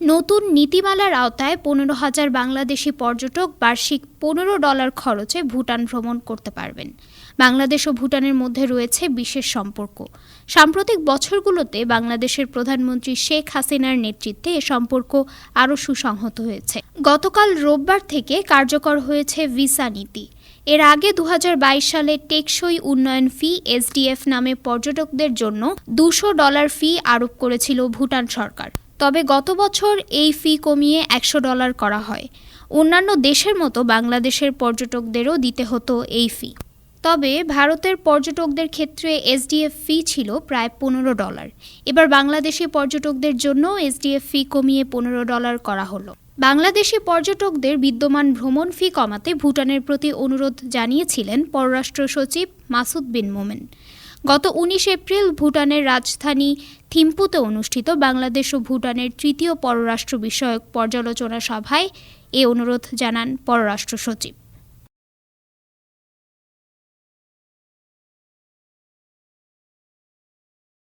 নতুন নীতিমালার আওতায় পনেরো হাজার বাংলাদেশি পর্যটক বার্ষিক পনেরো ডলার খরচে ভুটান ভ্রমণ করতে পারবেন। বাংলাদেশ ও ভুটানের মধ্যে রয়েছে বিশেষ সম্পর্ক। সাম্প্রতিক বছরগুলোতে বাংলাদেশের প্রধানমন্ত্রী শেখ হাসিনার নেতৃত্বে এ সম্পর্ক আরও সুসংহত হয়েছে। গতকাল রোববার থেকে কার্যকর হয়েছে ভিসা নীতি। এর আগে দু হাজার বাইশ সালে টেকসই উন্নয়ন ফি এসডিএফ নামে পর্যটকদের জন্য দুশো ডলার ফি আরোপ করেছিল ভুটান সরকার। তবে গত বছর এই ফি কমিয়ে একশো ডলার করা হয়। অন্যান্য দেশের মতো বাংলাদেশের পর্যটকদেরও দিতে হতো এই ফি। তবে ভারতের পর্যটকদের ক্ষেত্রে এসডিএফ ফি ছিল প্রায় পনেরো ডলার। এবার বাংলাদেশি পর্যটকদের জন্য এসডিএফ ফি কমিয়ে পনেরো ডলার করা হলো। বাংলাদেশি পর্যটকদের বিদ্যমান ভ্রমণ ফি কমাতে ভুটানের প্রতি অনুরোধ জানিয়েছিলেন পররাষ্ট্র সচিব মাসুদ বিন মোমেন। গত উনিশ এপ্রিল ভুটানের রাজধানী থিম্পুতে অনুষ্ঠিত বাংলাদেশ ও ভুটানের তৃতীয় পররাষ্ট্র বিষয়ক পর্যালোচনা সভায় এ অনুরোধ জানান পররাষ্ট্র সচিব।